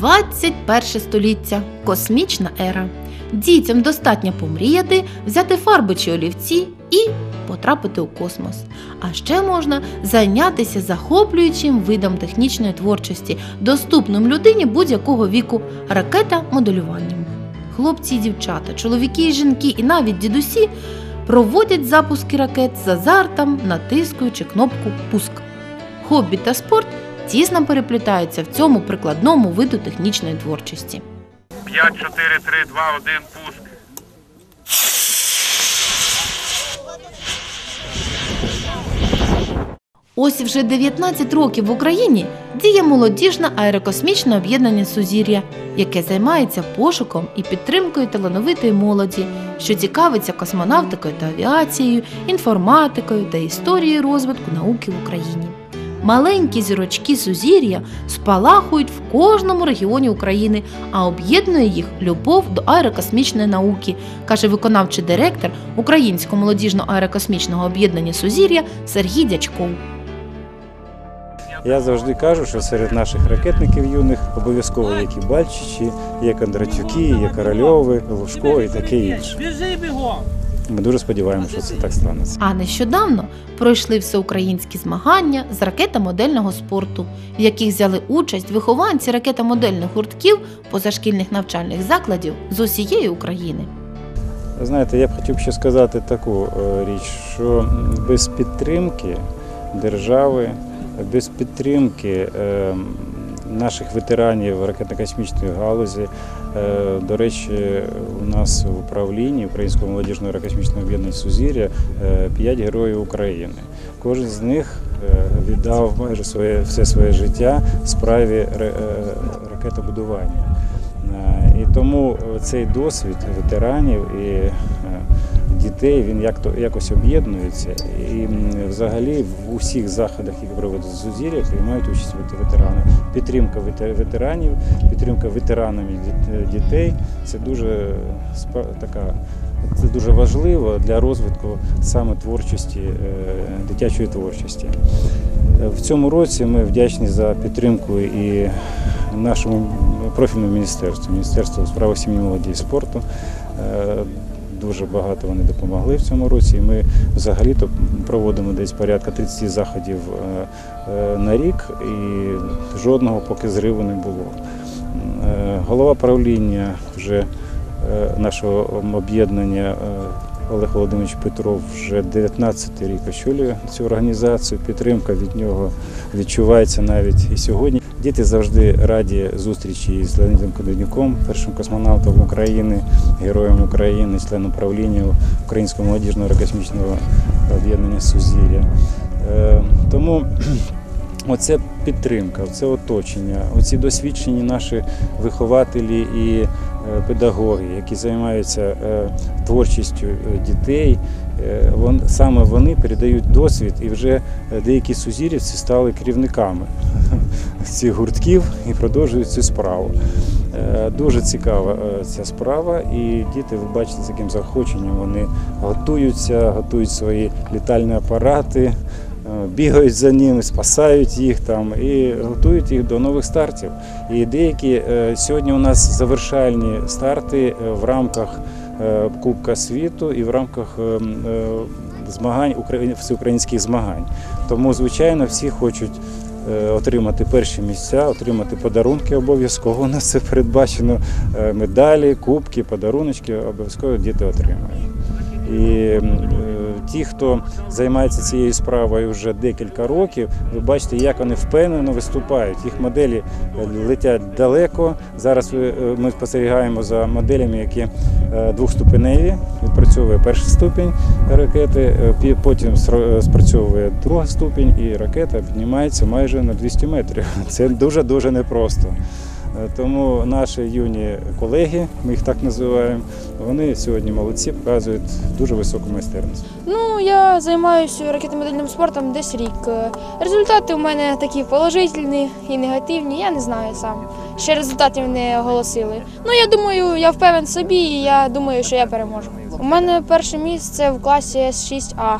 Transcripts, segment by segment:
«21 століття. Космічна ера. Дітям достатньо помріяти, взяти фарби чи олівці і потрапити у космос. А ще можна зайнятися захоплюючим видом технічної творчості, доступним людині будь-якого віку ракета моделюванням. Хлопці і дівчата, чоловіки і жінки, і навіть дідусі проводять запуски ракет з азартом, натискуючи кнопку Пуск. Хобі та спорт тісно переплітаються в цьому прикладному виду технічної творчості. 5, 4, 3, 2, 1, пуск. Ось вже 19 років в Україні діє молодіжне аерокосмічне об'єднання Сузір'я, яке займається пошуком і підтримкою талановитої молоді, що цікавиться космонавтикою та авіацією, інформатикою та історією розвитку науки в Україні. Маленькі зірочки Сузір'я спалахують в кожному регіоні України, а об'єднує їх любов до аерокосмічної науки, каже виконавчий директор Українського молодіжного аерокосмічного об'єднання Сузір'я Сергій Дячков. Я завжди кажу, що серед наших ракетників юних обов'язково є Кібальчичі, є Кондратюки, є Корольови, Лужко і таке інше. Біжи бігом! Ми дуже сподіваємося, що це так станеться. А нещодавно пройшли всеукраїнські змагання з ракетомодельного спорту, в яких взяли участь вихованці ракетомодельних гуртків позашкільних навчальних закладів з усієї України. Знаєте, я б хотів ще сказати таку е, річ, що без підтримки держави, без підтримки е, наших ветеранів ракетно-космічної галузі, е, до речі, у нас в управлінні Українського молодіжного аерокосмічного об'єднання Сузір'я е, п'ять героїв України. Кожен з них е, віддав майже своє все своє життя справі ракетобудування. І тому цей досвід ветеранів і дітей він як то якось об'єднується. І взагалі в усіх заходах, які проводять Зузір'я, приймають участь вет- ветерани. Підтримка ветеранів, підтримка ветеранами діт- дітей це дуже така. Це дуже важливо для розвитку саме творчості, е, дитячої творчості. Е, В цьому році ми вдячні за підтримку і нашому профільному міністерству, Міністерству справи сім'ї, молоді і спорту. Дуже багато вони допомогли в цьому році. І ми взагалі-то проводимо десь порядка 30 заходів е, е, на рік, і жодного поки зриву не було. Е, Голова правління вже нашого об'єднання Олег Володимирович Петров вже 19 рік очолює цю організацію. Підтримка від нього відчувається навіть і сьогодні. Діти завжди раді зустрічі з Леонідом Кононюком, першим космонавтом України, героєм України, членом правління Українського молодіжного аерокосмічного об'єднання Сузір'я. Е, Тому оце підтримка, це оточення, оці досвідчені наші вихователі і е, педагоги, які займаються е, творчістю е, дітей. Саме вони передають досвід, і вже деякі сузірівці стали керівниками цих гуртків і продовжують цю справу. Дуже цікава ця справа, і діти, ви бачите, з яким захоченням вони готуються, готують свої літальні апарати, бігають за ними, спасають їх там і готують їх до нових стартів. І деякі е, сьогодні у нас завершальні старти е, в рамках е, Кубка світу і в рамках е, е, змагань всеукраїнських змагань. Тому, звичайно, всі хочуть е, отримати перші місця, отримати подарунки обов'язково. У нас це передбачено е, медалі, кубки, подаруночки обов'язково діти отримають. І е, ті, хто займається цією справою вже декілька років, ви бачите, як вони впевнено виступають. Їх моделі е, летять далеко. Зараз е, ми спостерігаємо за моделями, які е, двохступеневі. Відпрацьовує перший ступінь ракети, е, потім е, спрацьовує друга ступінь, і ракета піднімається майже на 200 метрів. Це дуже дуже непросто. Е, Тому наші юні колеги, ми їх так називаємо, вони сьогодні молодці, показують дуже високу майстерність. Ну, я займаюся ракетомодельним спортом десь рік. Е, Результати у мене такі положительні і негативні, я не знаю сам. Ще результатів не оголосили. Ну, я думаю, я впевнений в собі і я думаю, що я переможу. У мене перше місце в класі С6А.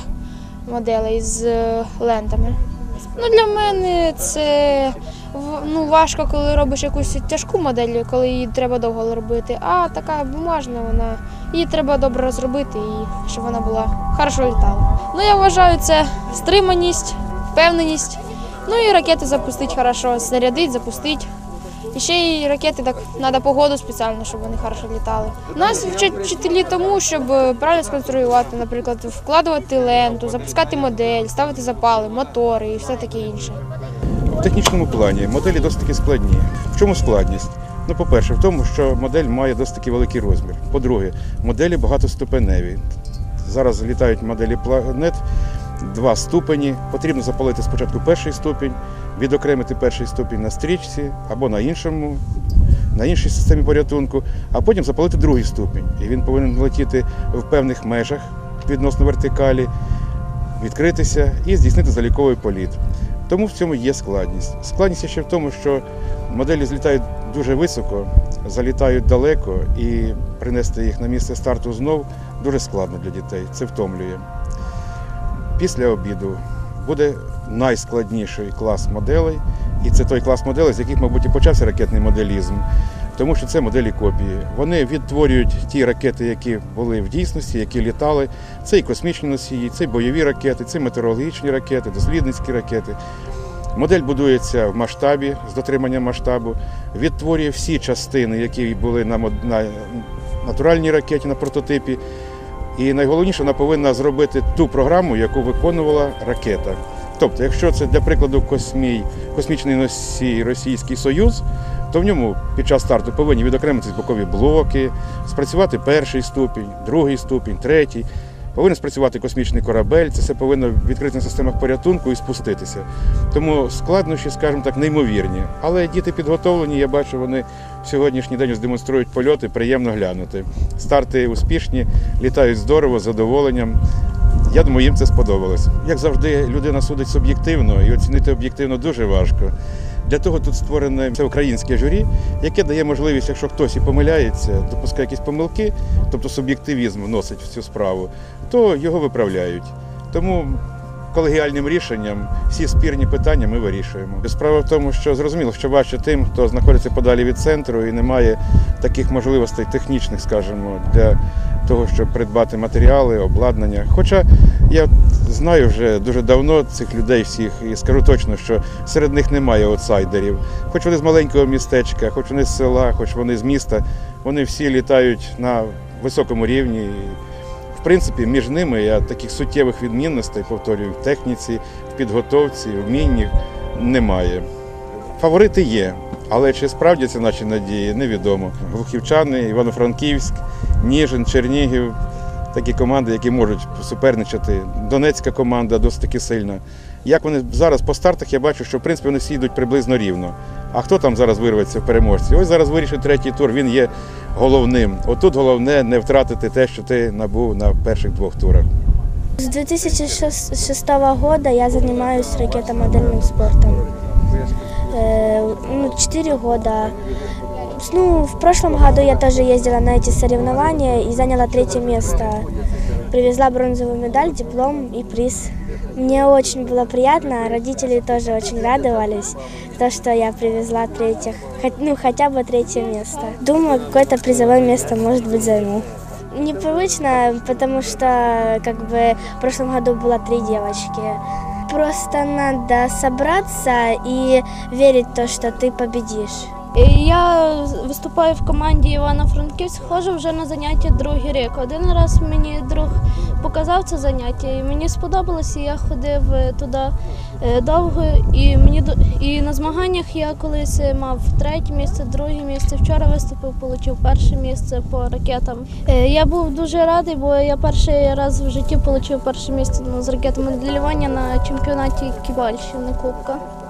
моделей з е, лентами. Ну, для мене це ну, важко, коли робиш якусь тяжку модель, коли її треба довго робити. А така бумажна, вона її треба добре розробити і щоб вона була хорошо літала. Ну я вважаю, це стриманість, впевненість. Ну і ракети запустити хорошо, снарядить, запустити. І ще й ракети так треба погоду спеціально, щоб вони хорошо літали. Нас вчать вчителі тому, щоб е, правильно сконструювати, наприклад, вкладувати ленту, запускати модель, ставити запали, мотори і все таке інше. В технічному плані моделі досить таки складні. В чому складність? Ну, по-перше, в тому, що модель має досить таки великий розмір. По-друге, моделі багатоступеневі. Зараз літають моделі планет, два ступені. Потрібно запалити спочатку перший ступінь, відокремити перший ступінь на стрічці або на іншому, на іншій системі порятунку, а потім запалити другий ступінь. І він повинен летіти в певних межах відносно вертикалі, відкритися і здійснити заліковий політ. Тому в цьому є складність. Складність ще в тому, що моделі злітають дуже високо, залітають далеко, і принести їх на місце старту знов дуже складно для дітей. Це втомлює. Після обіду буде найскладніший клас моделей, і це той клас моделей, з яких, мабуть, і почався ракетний моделізм. Тому що це моделі копії. Вони відтворюють ті ракети, які були в дійсності, які літали. Це і космічні носії, це і бойові ракети, це метеорологічні ракети, дослідницькі ракети. Модель будується в масштабі з дотриманням масштабу, відтворює всі частини, які були на натуральній ракеті, на прототипі. І найголовніше, вона повинна зробити ту програму, яку виконувала ракета. Тобто, якщо це для прикладу космій, космічний носій Російський Союз, то в ньому під час старту повинні відокремитись бокові блоки, спрацювати перший ступінь, другий ступінь, третій. Повинен спрацювати космічний корабель, це все повинно відкрити на системах порятунку і спуститися. Тому складнощі, скажімо так, неймовірні. Але діти підготовлені, я бачу, вони в сьогоднішній день демонструють польоти, приємно глянути. Старти успішні, літають здорово, з задоволенням. Я думаю, їм це сподобалось. Як завжди, людина судить суб'єктивно і оцінити об'єктивно дуже важко. Для того тут створене це українське журі, яке дає можливість, якщо хтось і помиляється, допускає якісь помилки, тобто суб'єктивізм вносить в цю справу, то його виправляють. Тому колегіальним рішенням всі спірні питання ми вирішуємо. Справа в тому, що зрозуміло, що важче тим, хто знаходиться подалі від центру і не має таких можливостей технічних, скажімо, для того, щоб придбати матеріали, обладнання. Хоча я знаю вже дуже давно цих людей всіх і скажу точно, що серед них немає аутсайдерів. Хоч вони з маленького містечка, хоч вони з села, хоч вони з міста, вони всі літають на високому рівні. В принципі, між ними я таких суттєвих відмінностей, повторюю, в техніці, в підготовці, в вмінні немає. Фаворити є, але чи справдяться наші надії, невідомо. Глухівчани, Івано-Франківськ, Ніжин, Чернігів такі команди, які можуть суперничати. Донецька команда досить таки сильна. Як вони зараз по стартах, я бачу, що в принципі вони всі йдуть приблизно рівно. А хто там зараз вирветься в переможці? Ось зараз вирішить третій тур, він є головним. Отут головне не втратити те, що ти набув на перших двох турах. С 2006 года я занимаюсь ракетомодельным спортом. Э, ну, Четыре года. Ну, в прошлом году я тоже ездила на эти соревнования и заняла третье место. Привезла бронзовую медаль, диплом и приз. Мне очень было приятно, родители тоже очень радовались, то, что я привезла третьих, хот- ну, хотя бы третье место. Думаю, какое-то призовое место, может быть, займу. Непривычно, потому что как бы в прошлом году было три девочки. Просто надо собраться и верить в то, что ты победишь. Я виступаю в команді Івано-Франківськ, ходжу вже на заняття другий рік. Один раз мені друг показав це заняття, і мені сподобалося. Я ходив е, туди е, довго, і мені і на змаганнях я колись мав третє місце, друге місце. Вчора виступив, отримав перше місце по ракетам. Е, Я був дуже радий, бо я перший раз в житті отримав перше місце ну, з ракетомоделювання на чемпіонаті Кібальщини Кубка.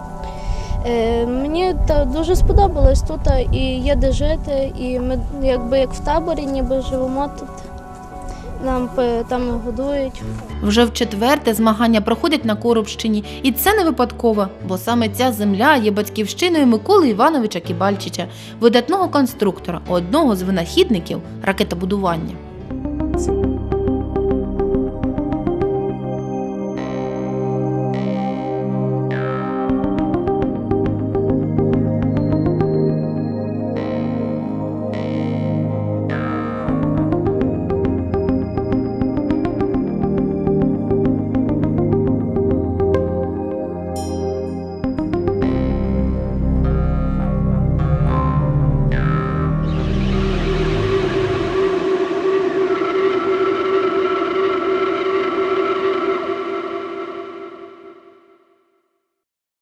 Е, Мені та дуже сподобалось тут і є де жити, і ми якби як в таборі, ніби живемо тут. Нам там годують. Вже в четверте змагання проходять на Коробщині, і це не випадково, бо саме ця земля є батьківщиною Миколи Івановича Кібальчича, видатного конструктора, одного з винахідників ракетобудування.